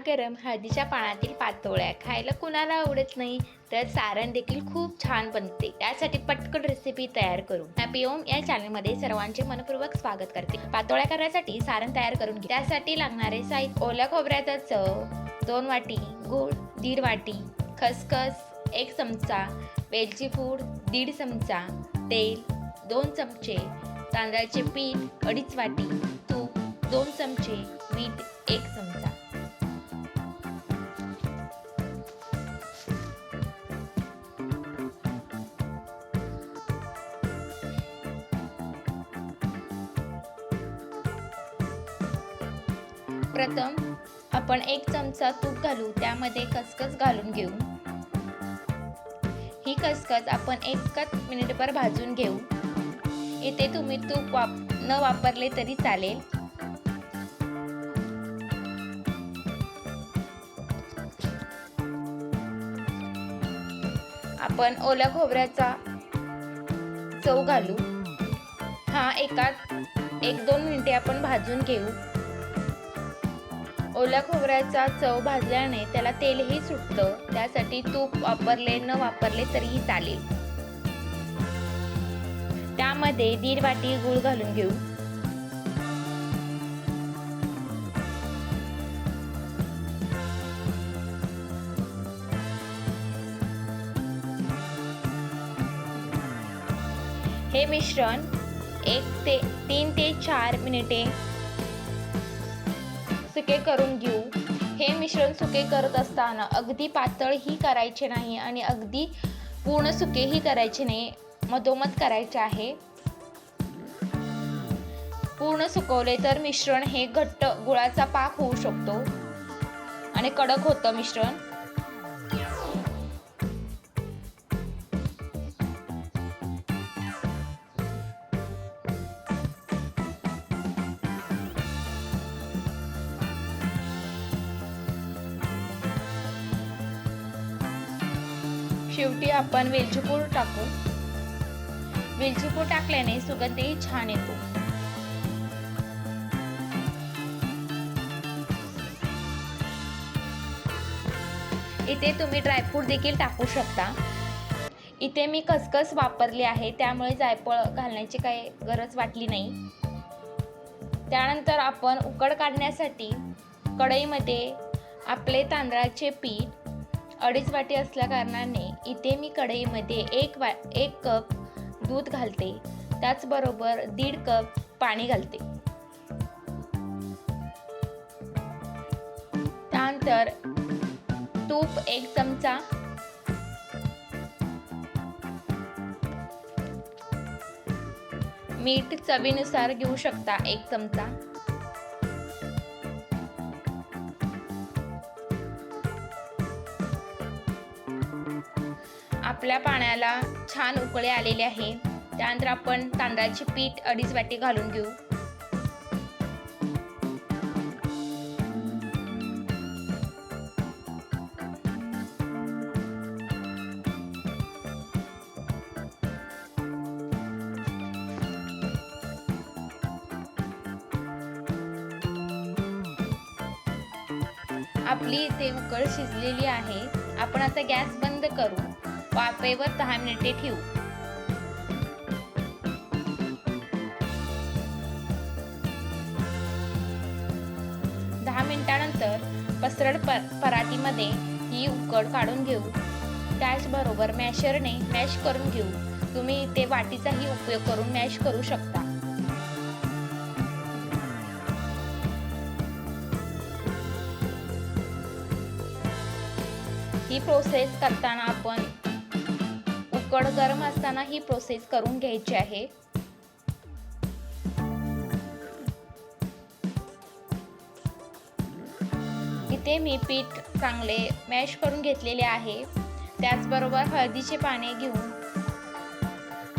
गरमागरम हळदीच्या पानातील पातोळ्या खायला कुणाला आवडत नाही तर सारण देखील खूप छान बनते. त्यासाठी पटकन रेसिपी तयार करू हॅपी ओम या चॅनलमध्ये सर्वांचे मनपूर्वक स्वागत करते. पातोळ्या करण्यासाठी सारण तयार करून घे. त्यासाठी लागणारे साहित्य ओल्या खोबऱ्याचा चव दोन वाटी गूळ दीड वाटी खसखस एक चमचा वेलची पूड दीड चमचा तेल दोन चमचे तांदळाचे पीठ अडीच वाटी तूप दोन चमचे मीठ एक चमचा प्रथम आपण एक चमचा तूप घालू त्यामध्ये खसखस घालून घेऊ. ही खसखस आपण एकच मिनिटभर भाजून घेऊ. इथे तुम्ही तूप वाप न वापरले तरी चालेल. आपण ओल्या खोबऱ्याचा चव घालू. हा एका एक दोन मिनिटे आपण भाजून घेऊ. ओल्या खोबऱ्याचा चव भाजल्याने त्याला तेलही सुटतं. त्यासाठी तूप वापरले न वापरले तरीही चालेल. त्यामध्ये दीड वाटी गूळ घालून घेऊ. हे मिश्रण एक ते तीन ते चार मिनिटे सुके करून घेऊ. हे मिश्रण सुके करत असताना अगदी पातळही करायचे नाही आणि अगदी पूर्ण सुकेही करायचे नाही मधोमध करायचे आहे. पूर्ण सुकवले तर मिश्रण हे घट्ट गुळाचा पाक होऊ शकतो. आणि कडक होतं मिश्रण. शेवटी आपण वेलचीपूर टाकू. वेलचीपूर टाकल्याने सुगंधही छान येतो. इथे तुम्ही ड्रायफ्रूट देखील टाकू शकता. इथे मी खसखस वापरली आहे त्यामुळे जायफळ घालण्याची काही गरज वाटली नाही. त्यानंतर आपण उकड काढण्यासाठी कढईमध्ये आपले तांदळाचे पीठ अडीच वाटी असल्या कारणाने इथे मी कढईमध्ये एक वा एक कप दूध घालते. त्याचबरोबर दीड कप पाणी घालते. त्यानंतर तूप एक चमचा. मीठ चवीनुसार घेऊ शकता एक चमचा. आपल्या पाण्याला छान उकळे आलेले आहे. त्यानंतर आपण तांदळाचे पीठ अडीच वाटी घालून घेऊ. आपली इथे उकळ शिजलेली आहे. आपण आता गॅस बंद करू. वाफेवर दहा मिनिटे ठेवू. दहा मिनिटानंतर पसरड पर पराठीमध्ये ही उकड काढून घेऊ. त्याचबरोबर मॅशरने मॅश करून घेऊ. तुम्ही इथे वाटीचाही उपयोग करून मॅश करू शकता. ही प्रोसेस करताना आपण कड गरम असताना ही प्रोसेस करून घ्यायची आहे. इथे मी पीठ चांगले मॅश करून घेतलेले आहे. त्याचबरोबर हळदीचे पाने घेऊन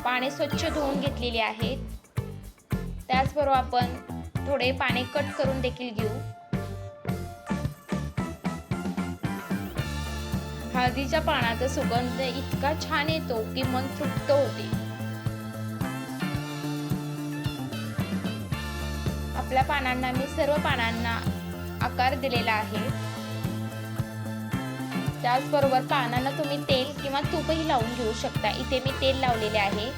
पाने स्वच्छ धुवून घेतलेले आहेत. त्याचबरोबर आपण थोडे पाने कट करून देखील घेऊ. हळदीच्या पानाचा सुगंध इतका छान येतो की मन तृप्त होते. आपल्या पानांना मी सर्व पानांना आकार दिलेला आहे. त्याचबरोबर पानांना तुम्ही तेल किंवा तूपही लावून घेऊ शकता. इथे मी तेल लावलेले आहे.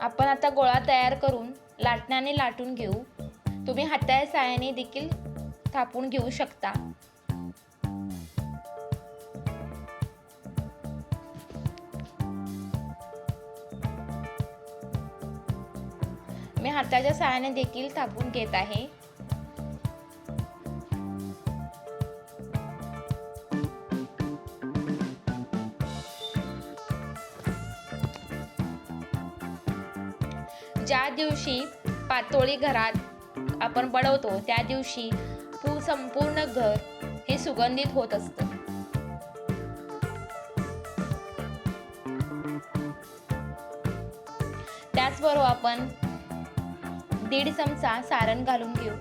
आपण आता गोळा तयार करून लाटण्याने लाटून घेऊ. तुम्ही हाताच्या साहाय्याने देखील थापून घेऊ शकता. मी हाताच्या सहाय्याने देखील थापून घेत आहे. ज्या दिवशी पातोळी घरात आपण बडवतो त्या दिवशी पू संपूर्ण घर हे सुगंधित होत असतं. त्याचबरोबर आपण दीड चमचा सारण घालून घेऊ.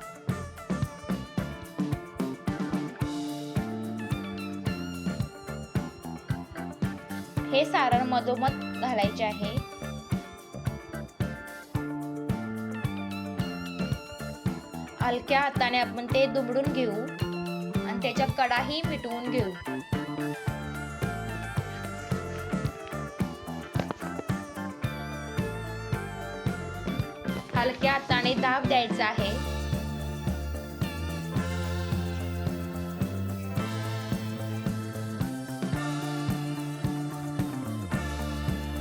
हे सारण मधोमध घालायचे आहे. हलक्या हाताने आपण ते दुमडून घेऊ आणि त्याच्या कडाही मिटवून घेऊ. हलक्या हाताने दाब द्यायचा आहे.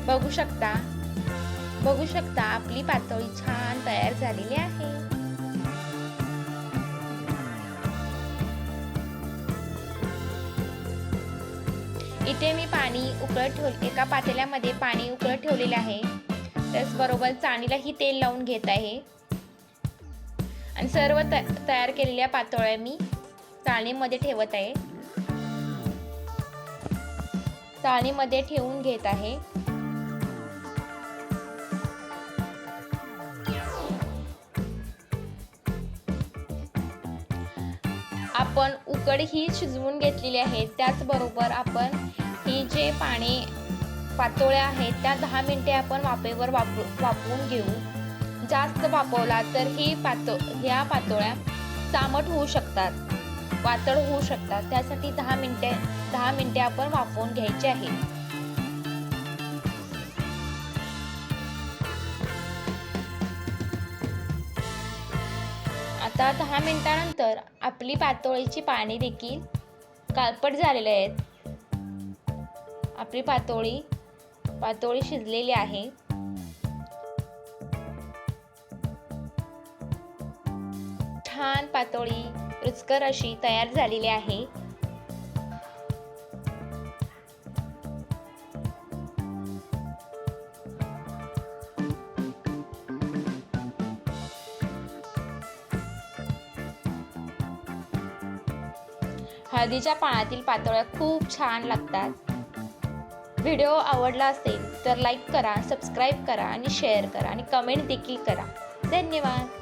बघू शकता बघू शकता आपली पातळी छान तयार झालेली आहे. इथे मी पाणी उकळत ठेव एका पातेल्यामध्ये पाणी उकळत ठेवलेले आहे. त्याचबरोबर चाणीलाही तेल लावून घेत आहे. आणि सर्व त तयार केलेल्या पातोळ्या मी चाळणीमध्ये ठेवत आहे. चाळणीमध्ये ठेवून घेत आहे. आपण उकड ही शिजवून घेतलेली आहे त्याचबरोबर आपण ही जे पाणी पातोळ्या आहेत त्या दहा मिनिटे आपण वाफेवर वापरू वापरून घेऊ. जास्त वापरला तर ही पातो ह्या पातोळ्या चामट होऊ शकतात पातळ होऊ शकतात. त्यासाठी दहा मिनिटे दहा मिनिटे आपण वाफवून घ्यायचे आहे. आता दहा मिनिटानंतर आपली पातोळीची पाणी देखील काळपट झालेले आहेत. आपली पातोळी पातोळी शिजलेली आहे. छान पातोळी रुचकर अशी तयार झालेली आहे. हळदीच्या पाण्यातील पातोळ्या खूप छान लागतात. व्हिडिओ आवडला असेल तर लाईक करा सबस्क्राईब करा आणि शेअर करा आणि कमेंट देखील करा. धन्यवाद.